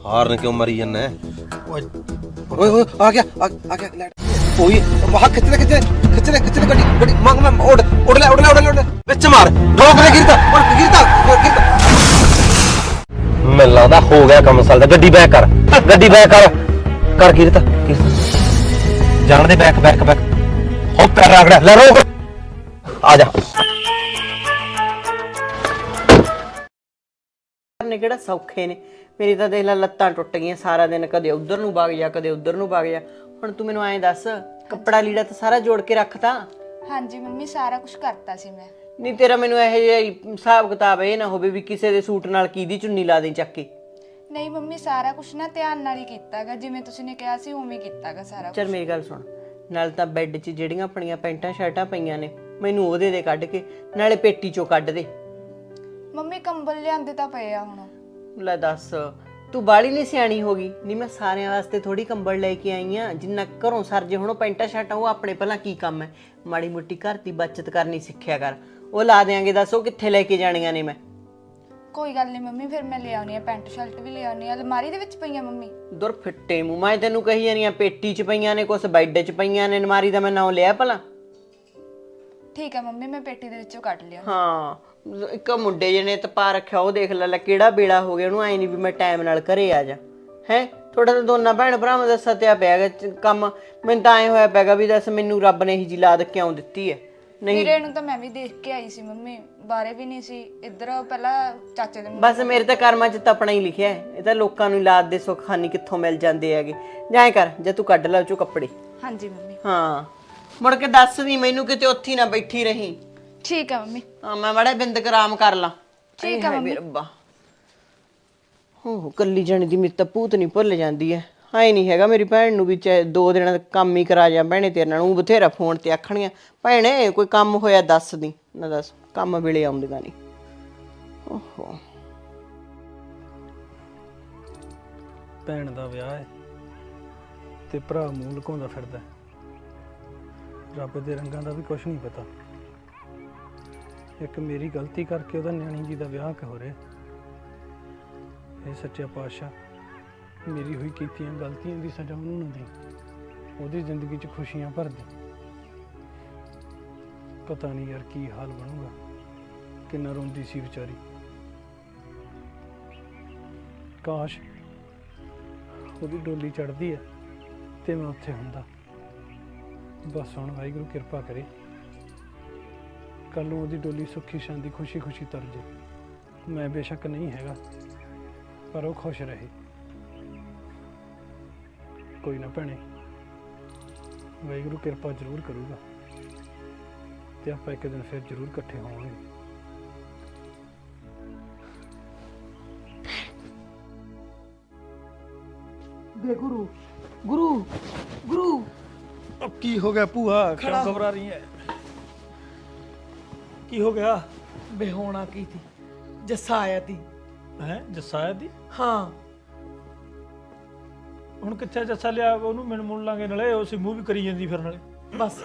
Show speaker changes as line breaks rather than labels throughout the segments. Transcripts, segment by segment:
ਹਾਰਨ ਕਿਉਂ ਮਰੀ ਜੰਨਾ
ਓਏ
ਓਏ ਓਏ ਆ ਗਿਆ ਆ ਆ ਗਿਆ ਲੈ। ਓਏ ਬਾਹਰ ਖਿੱਚ ਲੈ ਖਿੱਚ ਲੈ ਖਿੱਚ ਲੈ ਖਿੱਚ ਲੈ ਗੱਡੀ ਗੱਡੀ ਮੰਗ ਮੈਂ ਉੜ ਉੜ ਲੈ ਉੜ ਲੈ ਉੜ ਲੈ ਵਿੱਚ ਮਾਰ ਰੋਕ ਲੈ ਗਿਰਦਾ ਉੜ ਗਿਰਦਾ ਗਿਰਦਾ। ਮੈਨੂੰ ਲੱਗਦਾ ਹੋ ਗਿਆ ਕੰਮ ਸਾਲ ਦਾ ਗੱਡੀ ਬੈਕ ਕਰ ਗੱਡੀ ਬੈਕ ਕਰ। ਕਰ ਗਿਰਦਾ ਗਿਰਦਾ। ਜਾਣ ਦੇ ਬੈਕ ਬੈਕ ਬੈਕ। ਹੋ ਪੈਰ ਰਗੜਾ ਲੈ ਰੋਕ। ਆ ਜਾ।
ਨੇ ਕਿਹੜਾ ਸੌਖੇ ਨੇ। ਮੇਰੀ ਤਾਂ ਦੇਖ ਲੈ ਲੱਤਾਂ ਟੁੱਟ ਗਈਆਂ ਸਾਰਾ ਦਿਨ ਕਦੇ ਉਧਰ ਨੂੰ ਵਗ ਜਾ ਕਦੇ ਉਧਰ ਨੂੰ ਵਗ ਜਾ। ਹੁਣ ਤੂੰ ਮੈਨੂੰ ਐਂ ਦੱਸ ਕੱਪੜਾ ਲੀੜਾ ਤਾਂ ਸਾਰਾ ਜੋੜ ਕੇ ਰੱਖਤਾ
ਹਾਂਜੀ ਮੰਮੀ ਸਾਰਾ ਕੁਝ ਕਰਤਾ ਸੀ ਮੈਂ।
ਨਹੀਂ ਤੇਰਾ ਮੈਨੂੰ ਇਹੋ ਜਿਹਾ ਹੀ ਹਿਸਾਬ ਕਿਤਾਬ ਇਹ ਨਾ ਹੋਵੇ ਵੀ ਕਿਸੇ ਦੇ ਸੂਟ ਨਾਲ ਕਿਹਦੀ ਚੁੰਨੀ ਲਾ ਦੇਂ ਚੱਕ ਕੇ।
ਨਹੀਂ ਮੰਮੀ ਸਾਰਾ ਕੁਝ ਨਾ ਧਿਆਨ ਨਾਲ ਹੀ ਕੀਤਾਗਾ ਜਿਵੇਂ ਤੁਸੀਂ ਨੇ ਕਿਹਾ ਸੀ ਉਵੇਂ ਹੀ ਕੀਤਾਗਾ ਸਾਰਾ
ਚਲ ਮੇਰੀ ਗੱਲ ਸੁਣ ਨਾਲ ਤਾਂ ਬੈੱਡ 'ਚ ਜਿਹੜੀਆਂ ਆਪਣੀਆਂ ਪੈਂਟਾਂ ਸ਼ਰਟਾਂ ਪਈਆਂ ਨੇ ਮੈਨੂੰ ਉਹਦੇ ਦੇ ਕੱਢ ਕੇ ਨਾਲੇ ਪੇਟੀ 'ਚੋਂ ਕੱਢ ਦੇ।
ਮੰਮੀ ਕੰਬਲ ਲਿਆਂਦੇ ਤਾਂ ਪਏ ਆ ਹੁਣ।
ਲੈ ਦੱਸ ਤੂੰ ਬਾਲੀ ਨਹੀਂ ਸਿਆਣੀ ਹੋ ਗਈ। ਨਹੀਂ ਮੈਂ ਸਾਰਿਆਂ ਵਾਸਤੇ ਥੋੜੀ ਕੰਬਲ ਲੈ ਕੇ ਆਈ ਆ। ਜਿੰਨਾ ਘਰੋਂ ਸਰ ਜੇ ਹੁਣ ਉਹ ਪੈਂਟਾਂ ਸ਼ਰਟਾਂ ਉਹ ਆਪਣੇ ਪਹਿਲਾਂ ਕੀ ਕੰਮ ਹੈ ਮਾੜੀ ਮੁੱਟੀ ਘਰ ਦੀ ਬਚਤ ਕਰਨੀ ਸਿੱਖਿਆ ਕਰ। ਉਹ ਲਾ ਦੇਾਂਗੇ ਦੱਸ ਉਹ ਕਿੱਥੇ ਲੈ ਕੇ ਜਾਣੀਆਂ ਨੇ ਮੈਂ?
ਕੋਈ ਗੱਲ ਨਹੀਂ ਮੰਮੀ ਫਿਰ ਮੈਂ ਲੈ ਆਉਣੀ ਆ ਪੈਂਟ ਸ਼ਰਟ ਵੀ ਲੈ ਆਉਣੀ ਆ ਅਲਮਾਰੀ ਦੇ ਵਿੱਚ ਪਈਆਂ ਮੰਮੀ?
ਦੁਰ ਫਿੱਟੇ ਮੂੰਹ ਮੈਂ ਤੈਨੂੰ ਕਹੀ ਜਾਨੀਆਂ ਪੇਟੀ 'ਚ ਪਈਆਂ ਨੇ ਕੁਛ ਬੈੱਡ 'ਚ ਪਈਆਂ ਨੇ ਅਲਮਾਰੀ ਦਾ ਮੈਂ ਨਾਂ ਲਿਆ ਭਲਾ।
ਠੀਕ ਹੈ ਮੰਮੀ ਮੈਂ ਪੇਟੀ ਦੇ ਵਿੱਚੋਂ ਕੱਢ ਲਿਆ।
ਹਾਂ ਇੱਕ ਮੁੰਡੇ ਜਿਹਨੇ ਤਪਾ ਰੱਖਿਆ ਉਹ ਦੇਖ ਲੈ ਲੈ ਕਿਹੜਾ ਬੇੜਾ ਹੋ ਗਿਆ ਉਹਨੂੰ ਐ ਨਹੀਂ ਵੀ ਮੈਂ ਟਾਈਮ ਨਾਲ ਘਰੇ ਆ ਜਾ। ਹੈ? ਥੋੜਾ ਤਾਂ ਦੋਨਾਂ ਭੈਣ ਭਰਾਵਾਂ ਦਾ ਸਤਿਆ ਪਿਆ ਗਾ ਚ- ਕੰਮ। ਮੈਨੂੰ ਤਾਂ ਐ ਹੋਇਆ ਪੈਗਾ ਵੀ ਦੱਸ ਮੈਨੂੰ ਰੱਬ ਨੇ ਹੀ ਜੀ ਲਾਦ ਕਿਉਂ ਦਿੱਤੀ ਹੈ? ਨਹੀਂ।
ਵੀਰੇ ਨੂੰ ਤਾਂ ਮੈਂ ਵੀ ਦੇਖ ਕੇ ਆਈ ਸੀ ਮੰਮੀ ਬਾਰੇ ਵੀ ਨਹੀਂ ਸੀ ਇੱਧਰ ਪਹਿਲਾਂ ਚਾਚੇ ਦੇ ਮੁੰਡੇ-
ਬਸ ਮੇਰੇ ਤਾਂ ਕਰਮਾਂ 'ਚ ਤਪਣਾ ਹੀ ਲਿਖਿਆ ਹੈ। ਇਹ ਤਾਂ ਲੋਕਾਂ ਨੂੰ ਲਾਦ ਦੇ ਸੁੱਖ ਹਾਨੀ ਕਿੱਥੋਂ ਮਿਲ ਜਾਂਦੇ ਹੈਗੇ। ਜਾਂ ਐਂ ਕਰ ਜੇ ਤੂੰ ਕੱਢ ਲੈ ਉਹ ਚੋਂ ਕੱਪੜੇ।
ਹਾਂਜੀ ਮੰਮੀ।
ਹਾਂ। ਮੁੜ ਕੇ ਦੱਸ ਵੀ ਮੈਨੂੰ ਕਿਤੇ ਉੱਥੇ ਹੀ ਨਾ ਬੈਠੀ ਰਹੀ।
ਠੀਕ ਹੈ ਮੰਮੀ।
ਹਾਂ ਮੈਂ ਬੜਾ ਬਿੰਦ ਕਰਾਮ ਕਰ ਲਾਂ।
ਠੀਕ
ਆ ਮੰਮੀ। ਰੱਬਾ। ਹੋ ਕੱਲੀ ਜਣੀ ਦੀ ਮੇਰੀ ਤਾਂ ਭੂਤ ਨਹੀਂ ਭੁੱਲ ਜਾਂਦੀ ਐ। ਹਾਏ ਨਹੀਂ ਹੈਗਾ ਮੇਰੀ ਭੈਣ ਨੂੰ ਵੀ ਚਾਹੇ ਦੋ ਦਿਨਾਂ ਦਾ ਕੰਮ ਹੀ ਕਰਾ ਜਾ ਭੈਣੇ ਤੇਰੇ ਨਾਲ ਉਹ ਬਥੇਰਾ ਫੋਨ ਤੇ ਆਖਣੀਆਂ। ਭੈਣੇ ਕੋਈ ਕੰਮ ਹੋਇਆ ਦੱਸ ਦੀ ਨਾ ਦੱਸ। ਕੰਮ ਵੇਲੇ ਆਉਂਦੀਆਂ ਨਹੀਂ ਓਹੋ।
ਭੈਣ ਦਾ ਵਿਆਹ ਹੈ ਤੇ ਭਰਾ ਮੂੰਹ ਲੁਕਾਉਂਦਾ ਫਿਰਦਾ ਹੈ। ਰੱਬ ਦੇ ਰੰਗਾਂ ਦਾ ਵੀ ਕੁਝ ਨਹੀਂ ਪਤਾ। ਇੱਕ ਮੇਰੀ ਗਲਤੀ ਕਰਕੇ ਉਹਦਾ ਨਿਆਣੀ ਜੀ ਦਾ ਵਿਆਹ ਕਿ ਹੋ ਰਿਹਾ? ਇਹ ਸੱਚਿਆ ਪਾਤਸ਼ਾਹ, ਮੇਰੀ ਹੋਈ ਕੀਤੀਆਂ ਗਲਤੀਆਂ ਦੀ ਸਜ਼ਾ ਉਹਨੂੰ ਨਾ ਦੇ। ਉਹਦੀ ਜ਼ਿੰਦਗੀ 'ਚ ਖੁਸ਼ੀਆਂ ਭਰ ਦੇ। ਪਤਾ ਨਹੀਂ ਯਾਰ ਕੀ ਹਾਲ ਬਣੂਗਾ। ਕਿੰਨਾ ਰੋਂਦੀ ਸੀ ਵਿਚਾਰੀ। ਕਾਸ਼ ਉਹਦੀ ਡੋਲੀ ਚੜਦੀ ਹੈ ਤੇ ਮੈਂ ਉੱਥੇ ਹੁੰਦਾ। ਬਸ ਹੁਣ ਵਾਹਿਗੁਰੂ ਕਿਰਪਾ ਕਰੇ। ਕੱਲ ਨੂੰ ਉਹਦੀ ਡੋਲੀ ਸੁੱਖੀ ਸ਼ਾਂਤੀ ਖੁਸ਼ੀ ਖੁਸ਼ੀ ਤਰ ਜੇ। ਮੈਂ ਬੇਸ਼ੱਕ ਨਹੀਂ ਹੈਗਾ, ਪਰ ਉਹ ਖੁਸ਼ ਰਹੇ। ਕੋਈ ਨਾ ਭੈਣੇ, ਵਾਹਿਗੁਰੂ ਕਿਰਪਾ ਜ਼ਰੂਰ ਕਰੂਗਾ ਤੇ ਆਪਾਂ ਇੱਕ ਦਿਨ ਫਿਰ ਜ਼ਰੂਰ ਇਕੱਠੇ ਹੋਵਾਂਗੇ।
ਵੇ ਗੁਰੂ ਗੁਰੂ।
ਕੀ ਹੋ ਗਿਆ ਭੂਆ? ਕਿਉਂ ਘਬਰਾ ਰਹੀ ਹੈ। ਕੀ ਹੋ ਗਿਆ?
ਹੋਣਾ ਕੀ ਸੀ? ਜੱਸਾ ਆਇਆ ਤੀ
ਹੈ? ਜਸਾਇਆ ਦੀ?
ਹਾਂ।
ਹੁਣ ਕਿੱਥੇ ਜੱਸਾ ਲਿਆ ਉਹਨੂੰ? ਮਿਲ ਮੁਲ ਲਾਂਗੇ ਨਾਲੇ ਉਹ ਸਿੰਮੂ ਵੀ ਕਰੀ ਜਾਂਦੀ ਫਿਰ ਨਾਲੇ।
ਬਸ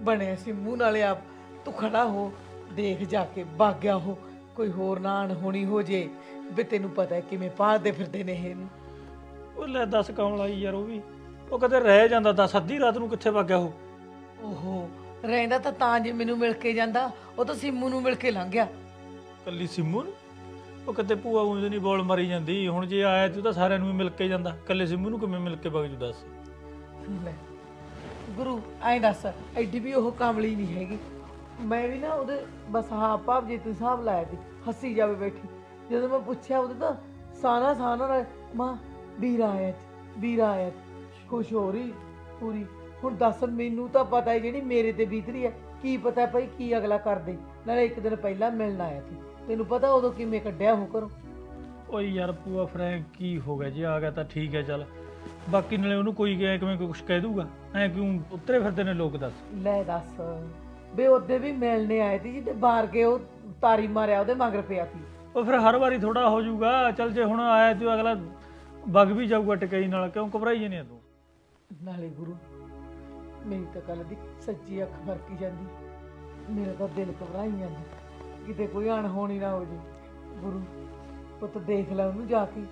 ਬਣੇ ਸੀ ਮੂੰਹ ਨਾਲੇ ਆਪ। ਤੂੰ ਖੜਾ ਹੋ ਦੇਖ ਜਾ ਕੇ ਭਾਗਿਆ ਹੋ। ਕੋਈ ਹੋਰ ਨਾ ਅਣਹੋਣੀ ਹੋ ਜੇ। ਵੇ ਤੈਨੂੰ ਪਤਾ ਹੈ ਕਿਵੇਂ ਪਾਲਦੇ ਫਿਰਦੇ ਨੇ ਇਹਨੂੰ
ਉਹ ਲੈ ਦੱਸ ਕੌਣ ਲਾਈ ਯਾਰ ਉਹ ਵੀ। ਉਹ ਕਦੇ ਰਹਿ ਜਾਂਦਾ ਦੱਸ ਅੱਧੀ ਰਾਤ ਨੂੰ ਕਿੱਥੇ ਵਗ ਗਿਆ ਉਹ?
ਓਹੋ ਰਹਿੰਦਾ ਤਾਂ ਤਾਂ ਜੇ ਮੈਨੂੰ ਮਿਲ ਕੇ ਜਾਂਦਾ ਉਹ ਤਾਂ ਸਿੰਮੂ ਨੂੰ ਮਿਲ ਕੇ ਲੰਘ ਗਿਆ।
ਕੱਲੀ ਸਿੰਮੂ ਨੂੰ? ਉਹ ਕਦੇ ਭੂਆ ਉਂਝ ਨਹੀਂ ਬੋਲ ਮਾਰੀ ਜਾਂਦੀ ਹੁਣ ਜੇ ਆਇਆ ਤੂੰ ਤਾਂ ਸਾਰਿਆਂ ਨੂੰ ਹੀ ਮਿਲ ਕੇ ਜਾਂਦਾ। ਕੱਲੇ ਸਿੰਮੂ ਨੂੰ ਕਿਵੇਂ ਮਿਲ ਕੇ ਵਗ ਜੂ ਦੱਸ?
ਲੈ ਗੁਰੂ ਐਂ ਦੱਸ ਐਡੀ ਵੀ ਉਹ ਕਾਮਲੀ ਨਹੀਂ ਹੈਗੀ। ਮੈਂ ਵੀ ਨਾ ਉਹਦੇ ਬਸ ਹਾਂ ਭਾਵ ਜੇ ਤੂੰ ਹਿਸਾਬ ਲਾਇਆ ਸੀ ਹੱਸੀ ਜਾਵੇ ਬੈਠੀ। ਜਦੋਂ ਮੈਂ ਪੁੱਛਿਆ ਉਹਦੇ ਤਾਂ ਸਾਨਾ ਸਾਨਾ ਨਾਲ ਮਾਂ ਵੀਰਾ ਆਇਆ ਜੀ, ਵੀਰਾ ਆਇਆ। ਖੁਸ਼ ਹੋ ਰਹੀ ਪੂਰੀ। ਹੁਣ ਦੱਸ ਮੈਨੂੰ ਤਾਂ ਪਤਾ ਹੈ ਜਿਹੜੀ ਮੇਰੇ ਤੇ ਬੀਤਰੀ ਹੈ। ਕੀ ਪਤਾ ਭਾਈ ਕੀ ਅਗਲਾ ਕਰਦੇ। ਨਾਲੇ ਇੱਕ ਦਿਨ ਪਹਿਲਾਂ ਮਿਲਣ ਆਇਆ ਸੀ। ਤੈਨੂੰ ਪਤਾ ਉਦੋਂ ਕਿਵੇਂ ਕੱਢਿਆ ਹੋ ਕਰੋ
ਓਏ ਯਾਰ ਭੂਆ ਫਰੈਂਕ ਕੀ ਹੋ ਗਿਆ? ਜੇ ਆ ਗਿਆ ਤਾਂ ਠੀਕ ਹੈ ਚੱਲ। ਬਾਕੀ ਨਾਲੇ ਉਹਨੂੰ ਕੋਈ ਗਿਆ ਕਿਵੇਂ ਕੁਝ ਕਹਿ ਦੂਗਾ। ਐ ਕਿਉਂ ਉੱਤਰੇ ਫਿਰਦੇ ਨੇ ਲੋਕ ਦੱਸ।
ਲੈ ਦੱਸ। ਬੇ ਉਹਦੇ ਵੀ ਮਿਲਣੇ ਆਏ ਸੀ ਜਿਹਦੇ ਬਾਹਰ ਕੇ ਉਹ ਤਾਰੀ ਮਾਰਿਆ ਉਹਦੇ ਮਗਰ ਪਿਆ ਸੀ।
ਉਹ ਫਿਰ ਹਰ ਵਾਰੀ ਥੋੜਾ ਹੋ ਜਾਊਗਾ। ਚੱਲ ਜੇ ਹੁਣ ਆਇਆ ਤੂੰ ਅਗਲਾ ਵਗ ਵੀ ਜਾਊਗਾ ਟਿਕਾਈ ਨਾਲ ਕਿਉਂ ਘਬਰਾਈ ਜਨੇ ਤੂੰ?
ਨਾਲੇ ਗੁਰੂ, ਮੇਰੀ ਤਾਂ ਕੱਲ ਦੀ ਸੱਜੀ ਅੱਖ ਫਰਕੀ ਜਾਂਦੀ। ਮੇਰਾ ਤਾਂ ਦਿਲ ਘਬਰਾਈ ਜਾਂਦਾ। ਕਿਤੇ ਕੋਈ ਅਣਹੋਣੀ ਨਾ ਹੋ ਜੇ। ਗੁਰੂ, ਪੁੱਤ ਦੇਖ ਲੈ ਉਹਨੂੰ ਜਾ ਕੇ।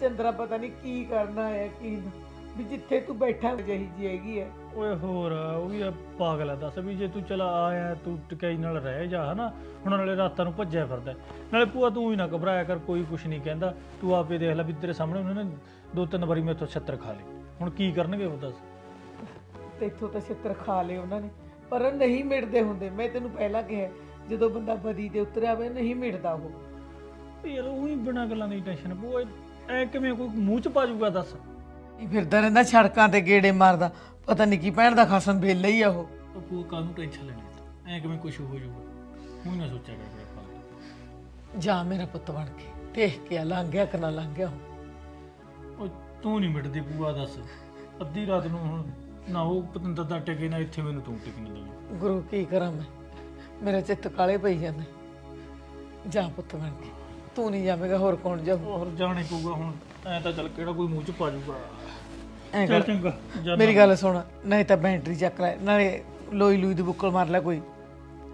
ਚੰਦਰਾ ਪਤਾ ਨਹੀਂ ਕੀ ਕਰਨਾ ਹੈ, ਕੀ ਨਾ ਵੀ ਜਿੱਥੇ ਤੂੰ ਬੈਠਾ ਜਹੀ ਜੀ ਹੈਗੀ ਹੈ।
ਓਏ ਹੋਰ, ਉਹ ਵੀ ਆ ਪਾਗਲ ਆ, ਦੱਸ ਵੀ ਜੇ ਤੂੰ ਚਲਾ ਆਇਆ, ਤੂੰ ਟਿਕਾਈ ਨਾਲ ਰਹਿ ਜਾ, ਹਨਾ? ਹੁਣ ਨਾਲੇ ਰਾਤਾਂ ਨੂੰ ਭੱਜਿਆ ਫਿਰਦਾ ਹੈ। ਨਾਲੇ ਭੂਆ ਤੂੰ ਹੀ ਨਾ ਘਬਰਾਇਆ ਕਰ, ਕੋਈ ਕੁਛ ਨਹੀਂ ਕਹਿੰਦਾ। ਤੂੰ ਆਪੇ ਦੇਖ ਲੈ ਵੀ ਤੇਰੇ ਸਾਹਮਣੇ ਉਹਨਾਂ ਨੇ ਦੋ ਤਿੰਨ ਵਾਰੀ ਮੇਥੋਂ ਛੱਤਰ ਖਾ ਲਏ। ਹੁਣ ਕੀ ਕਰਨਗੇ ਉਹ ਦੱਸ?
ਤੇ ਇੱਥੋਂ ਤਾਂ ਛਿੱਤਰ ਖਾ ਲਏ ਉਹਨਾਂ ਨੇ ਪਰ ਨਹੀਂ ਮਿਟਦੇ ਹੁੰਦੇ। ਮੈਂ ਤੈਨੂੰ ਪਹਿਲਾਂ ਕਿਹਾ ਜਦੋਂ ਬੰਦਾ ਬਦੀ ਤੇ ਉਤਰਿਆ ਹੋਵੇ ਨਹੀਂ ਮਿਟਦਾ ਉਹ।
ਯਾਰ ਉਹੀ ਬਿਨਾਂ ਗੱਲਾਂ ਦੀ ਟੈਨਸ਼ਨ ਭੂਆ ਐ ਕਿਵੇਂ ਕੋਈ ਮੂੰਹ ਚ ਪਾ ਜਾਊਗਾ ਦੱਸ?
ਇਹ ਫਿਰਦਾ ਰਹਿੰਦਾ ਸੜਕਾਂ ਤੇ ਗੇੜੇ ਮਾਰਦਾ। ਪਤਾ ਨਹੀਂ ਕੀ ਭੈਣ ਦਾ ਖਸਮ ਵੇਲਾ ਹੀ ਆ ਉਹ।
ਉਹ ਭੂਆ ਕਾਹਨੂੰ ਟੈਨਸ਼ਨ ਲੈਣੀ ਐ ਕਿਵੇਂ ਕੁਛ ਹੋ ਜਾਊਗਾ ਹੁਣ ਨਾ ਸੋਚਿਆ ਕਰ ਕੋਈ
ਜਾ ਮੇਰਾ ਪੁੱਤ ਬਣ ਕੇ ਦੇਖ ਕੇ ਆ ਲੰਘ ਗਿਆ ਕਿ ਨਾ ਲੰਘ ਗਿਆ ਉਹ।
ਉਹ ਤੂੰ ਨਹੀਂ ਮਿਟਦੀ ਭੂਆ ਦੱਸ। ਅੱਧੀ ਰਾਤ ਨੂੰ ਹੁਣ ਨਾ ਉਹ ਪਤੰਦਰ ਦਾ ਟਿਕੇ ਨਾ ਇੱਥੇ ਮੈਨੂੰ ਤੂੰ ਟਿਕ ਨਹੀਂ
ਗੁਰੂ ਕੀ ਕਰਾਂ ਮੈਂ? ਮੇਰਾ ਚਿੱਤ ਕਾਲੇ ਪਈ ਜਾਂਦੇ। ਜਾ ਪੁੱਤ ਬਣ ਕੇ। ਤੂੰ ਨਹੀਂ ਜਾਵੇਂਗਾ ਹੋਰ ਕੌਣ ਜਾਊ?
ਹੋਰ ਜਾਣੇ ਪਊਗਾ ਹੁਣ। ਐ ਤਾਂ ਚੱਲ ਕਿਹੜਾ ਕੋਈ ਮੂੰਹ ਚ ਪਾ ਜਾਊਗਾ
ਐਂ
ਚੱਲ
ਕਰ।
ਚੰਗਾ ਜਾਨਾ।
ਮੇਰੀ ਗੱਲ ਸੁਣ ਨਹੀਂ ਤਾਂ ਬੈਟਰੀ ਚੱਕ ਲੈ ਨਾਲੇ ਲੋਈ ਲੂਈ ਦੀ ਬੁੱਕਲ ਮਾਰ ਲੈ ਕੋਈ।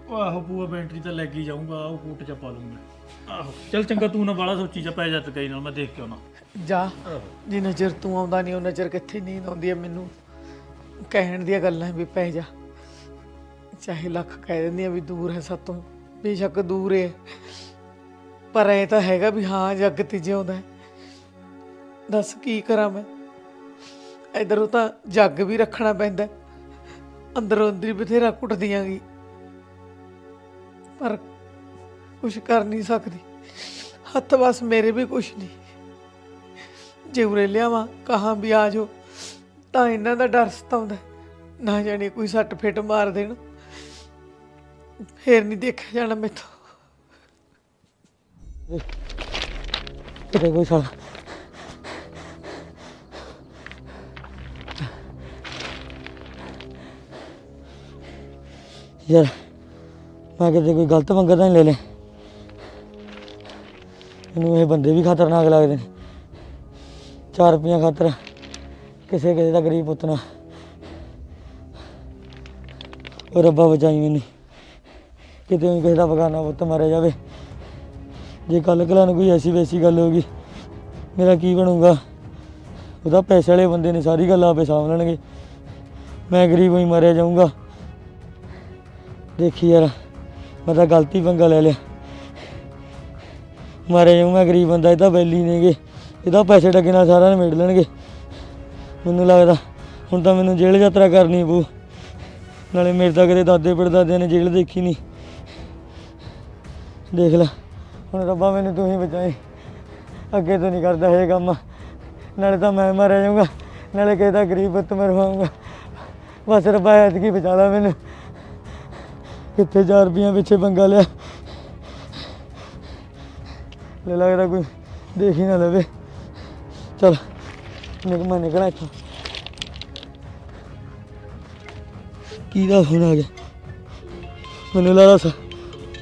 ਉਹ ਆਹੋ ਪੂਆ ਬੈਟਰੀ ਤਾਂ ਲੈ ਕੇ ਹੀ ਜਾਊਂਗਾ ਉਹ ਕੋਟ ਚ ਪਾ ਲੂੰਗਾ ਆਹੋ ਚੱਲ ਚੰਗਾ ਤੂੰ ਨਾ ਬਾਲਾ ਸੋਚੀ ਜਾ ਪੈ ਜਾ ਤਕਈ ਨਾਲ ਮੈਂ ਦੇਖ ਕੇ ਆਉਣਾ।
ਜਾ। ਜਿੰਨਾ ਚਿਰ ਤੂੰ ਆਉਂਦਾ ਨਹੀਂ ਉਹਨਾਂ ਚਿਰ ਕਿੱਥੇ ਨੀਂਦ ਆਉਂਦੀ ਹੈ ਮੈਨੂੰ? ਕਹਿਣ ਦੀਆਂ ਗੱਲਾਂ ਵੀ ਪੈ ਜਾ। ਚਾਹੇ ਲੱਖ ਕਹਿ ਦਿੰਦੀਆਂ ਵੀ ਦੂਰ ਹੈ ਸਾਤੋਂ। ਬੇਸ਼ੱਕ ਦੂਰ ਹੈ ਪਰ ਇਹ ਤਾਂ ਹੈਗਾ ਵੀ ਹਾਂ ਜੱਗ ਤੇ ਜਿਉਂਦਾ ਹੈ। ਦੱਸ ਕੀ ਕਰਾਂ ਮੈਂ? ਇਧਰੋਂ ਤਾਂ ਜੱਗ ਵੀ ਰੱਖਣਾ ਪੈਂਦਾ ਹੈ। ਅੰਦਰੋਂ ਅੰਦਰੀ ਬਥੇਰਾ ਕੁੱਟਦੀਆਂ ਗਈ ਪਰ ਕੁਛ ਕਰ ਨਹੀਂ ਸਕਦੀ। ਹੱਥ ਬਸ ਮੇਰੇ ਵੀ ਕੁਛ ਨਹੀਂ। ਜੇ ਉਰੇ ਲਿਆਵਾਂ, ਕਹਾਂ ਵੀ ਆ ਜਾਓ। ਤਾਂ ਇਹਨਾਂ ਦਾ ਡਰ ਸਤਾਉਂਦਾ ਨਾ ਜਾਣੇ ਕੋਈ ਸੱਟ ਫਿੱਟ ਮਾਰ ਦੇਣ। ਫੇਰ ਨਹੀਂ ਦੇਖਿਆ ਜਾਣਾ ਮੈਥੋਂ।
ਕਿਤੇ ਕੋਈ ਸਾਲਾ। ਯਾਰ, ਮੈਂ ਕਿਤੇ ਕੋਈ ਗਲਤ ਮੰਗਦਾ ਤਾਂ ਨਹੀਂ ਲੈ ਲਿਆ। ਮੈਨੂੰ ਇਹ ਬੰਦੇ ਵੀ ਖਤਰਨਾਕ ਲੱਗਦੇ ਨੇ। ਚਾਰ ਰੁਪਈਆ ਖਾਤਰ ਕਿਸੇ ਕਿਸੇ ਦਾ ਗਰੀਬ ਪੁੱਤ ਨਾ ਉਹ ਰੱਬਾ ਬਚਾਈ ਮੈਨੂੰ। ਕਿਤੇ ਵੀ ਕਿਸੇ ਦਾ ਬਗਾਨਾ ਪੁੱਤ ਮਾਰਿਆ ਜਾਵੇ। ਜੇ ਕੱਲ ਕਲਾ ਨੂੰ ਕੋਈ ਐਸੀ ਵੈਸੀ ਗੱਲ ਹੋ ਗਈ, ਮੇਰਾ ਕੀ ਬਣੂਗਾ? ਉਹਦਾ ਪੈਸੇ ਵਾਲੇ ਬੰਦੇ ਨੇ ਸਾਰੀ ਗੱਲ ਆਪੇ ਸਾਂਭ ਲੈਣਗੇ। ਮੈਂ ਗਰੀਬ ਹੀ ਮਾਰਿਆ ਜਾਊਂਗਾ। ਦੇਖੀ ਯਾਰ, ਮੈਂ ਤਾਂ ਗਲਤੀ ਪੰਗਾ ਲੈ ਲਿਆ। ਮਾਰਿਆ ਜਾਊਂ ਮੈਂ ਗਰੀਬ ਬੰਦਾ, ਇਹ ਤਾਂ ਬੈਲੀ ਨੇਗੇ। ਇਹਦਾ ਪੈਸੇ ਟੱਕੇ ਨਾਲ ਸਾਰਿਆਂ ਨੇ ਮੇੜ ਲੈਣਗੇ। ਮੈਨੂੰ ਲੱਗਦਾ ਹੁਣ ਤਾਂ ਮੈਨੂੰ ਜੇਲ੍ਹ ਯਾਤਰਾ ਕਰਨੀ ਪਊ। ਨਾਲੇ ਮੇਰੇ ਤਾਂ ਕਦੇ ਦਾਦੇ ਪੜਦਾਦਿਆਂ ਨੇ ਜੇਲ੍ਹ ਦੇਖੀ ਨਹੀਂ। ਦੇਖ ਲੈ, ਹੁਣ ਰੱਬਾ ਮੈਨੂੰ ਤੂੰ ਹੀ ਬਚਾਈ ਅੱਗੇ ਤੋਂ ਨਹੀਂ ਕਰਦਾ ਇਹ ਕੰਮ। ਨਾਲੇ ਤਾਂ ਮੈਂ ਮਾਰਿਆ ਜਾਊਂਗਾ। ਨਾਲੇ ਕਿਸੇ ਦਾ ਗਰੀਬ ਪੁੱਤ ਮਰਵਾਉਂਗਾ ਬਸ ਰੱਬਾ ਐਤਕੀ ਬਚਾ ਲੈ ਮੈਨੂੰ। ਕਿੱਥੇ 4 ਰੁਪਈਆ ਪਿੱਛੇ ਪੰਗਾ ਲਿਆ। ਲੈ ਲੱਗਦਾ ਕੋਈ ਦੇਖ ਹੀ ਨਾ ਲਵੇ। ਚਲ ਨਿਕਮਾ ਨਿਕਣਾ ਇੱਥੋਂ। ਕੀ ਦਾ ਫੋਨ ਆ ਗਿਆ ਮੈਨੂੰ ਲੱਗਦਾ ਸਾ